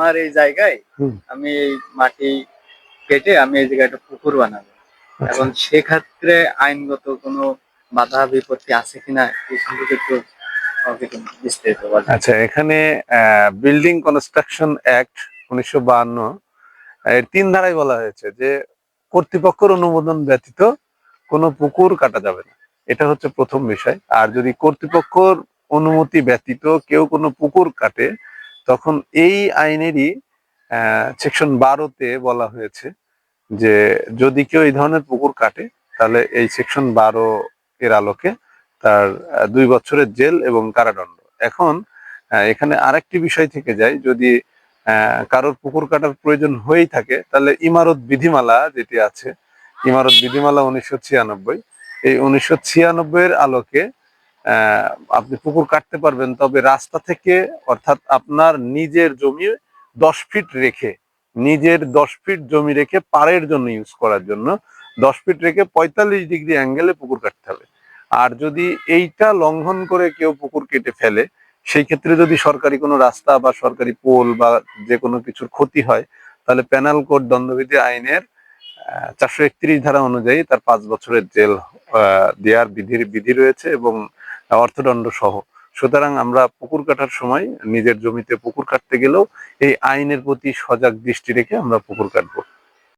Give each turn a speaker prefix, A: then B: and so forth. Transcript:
A: আমার এই জায়গায় আমি এই মাটি কেটে আমি এই জায়গায় একটা পুকুর বানাবো
B: আচ্ছা।
A: এখন সেক্ষেত্রে আইনগত কোনো বাধা বিপত্তি আছে কিনা এই সম্পর্কে একটু।
B: আচ্ছা এখানে বিল্ডিং কনস্ট্রাকশন অ্যাক্ট উনিশশো বাহান্ন এর তিন ধারায় বলা হয়েছে যে কর্তৃপক্ষের অনুমোদন ব্যতীত কোনো পুকুর কাটা যাবে না এটা হচ্ছে প্রথম বিষয় আর যদি কর্তৃপক্ষর অনুমতি ব্যতীত কেউ কোনো পুকুর কাটে তখন এই আইনেরই সেকশন বারোতে বলা হয়েছে যে যদি কেউ এই ধরনের পুকুর কাটে, তাহলে এই সেকশন বারো এর আলোকে তার দুই বছরের জেল এবং কারাদণ্ড। এখন এখানে আরেকটি বিষয় থেকে যায়, যদি কারোর পুকুর কাটার প্রয়োজন হয়েই থাকে, তাহলে ইমারত বিধিমালা যেটি আছে, ইমারত বিধিমালা উনিশশো ছিয়ানব্বই, এই উনিশশো ছিয়ানব্বই এর আলোকে আপনি পুকুর কাটতে পারবেন, তবে রাস্তা থেকে, অর্থাৎ আপনার নিজের জমি দশ ফিট রেখে, নিজের দশ ফিট জমি রেখে পাড়ের জন্য ইউজ করার জন্য দশ ফিট রেখে পঁয়তাল্লিশ ডিগ্রি অ্যাঙ্গেলে পুকুর কাটতে হবে। আর যদি এইটা লঙ্ঘন করে কেউ পুকুর কেটে ফেলে, সেই ক্ষেত্রে যদি সরকারি কোনো রাস্তা বা সরকারি পোল বা যে কোনো কিছুর ক্ষতি হয়, তাহলে প্যানাল কোড দণ্ডবিধি আইনের চারশো একত্রিশ ধারা অনুযায়ী তার পাঁচ বছরের জেল দেওয়ার বিধির বিধি রয়েছে এবং অর্থদণ্ড সহ। সুতরাং আমরা পুকুর কাটার সময় নিজের জমিতে পুকুর কাটতে গেলেও এই আইনের প্রতি সজাগ দৃষ্টি রেখে আমরা পুকুর কাটবো।